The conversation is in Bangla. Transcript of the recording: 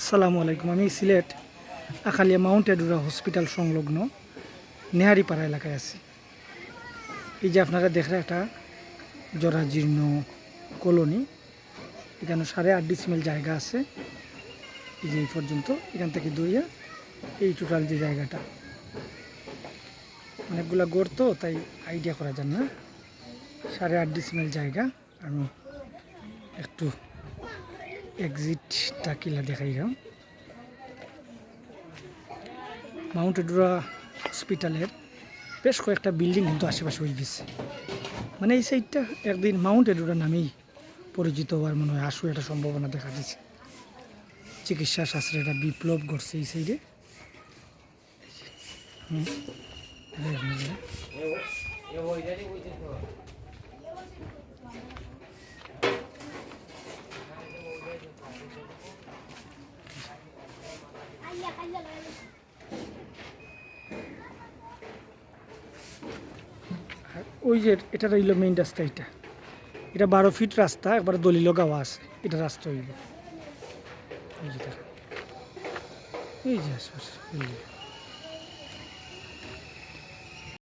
আসসালামু আলাইকুম। আমি Sylhet, Akhalia mount Adora hospital সংলগ্ন নেহারিপাড়া এলাকায় আছি। এই যে আপনারা দেখেন একটা জরাজীর্ণ কলোনি। এখানে সাড়ে আট ডিসমেল জায়গা আছে। এই যে এই পর্যন্ত, এখান থেকে দূরিয়া এই টোটাল যে জায়গাটা। অনেকগুলা গড় তো, তাই আইডিয়া করা যান না। সাড়ে আট ডিসমেল জায়গা। আমি একটু এক্সিটটা কিলা দেখাইলাম? মাউন্ট এডুরা হসপিটালের বেশ কয়েকটা বিল্ডিং কিন্তু আশেপাশে হয়ে গেছে। মানে এই সাইডটা একদিন মাউন্ট এডুরা নামেই পরিচিত হওয়ার মনে হয় আসু একটা সম্ভাবনা দেখা দিচ্ছে চিকিৎসা শাস্ত্রে একটা বিপ্লব ঘটছে এই সাইডে হুম। এই আপনারা আর ওই যে এটা রইল মেইন রাস্তা এটা এটা বারো ফিট রাস্তা, একবার দলিল গাওয়া আছে এটা রাস্তা হইল এই যে। এই।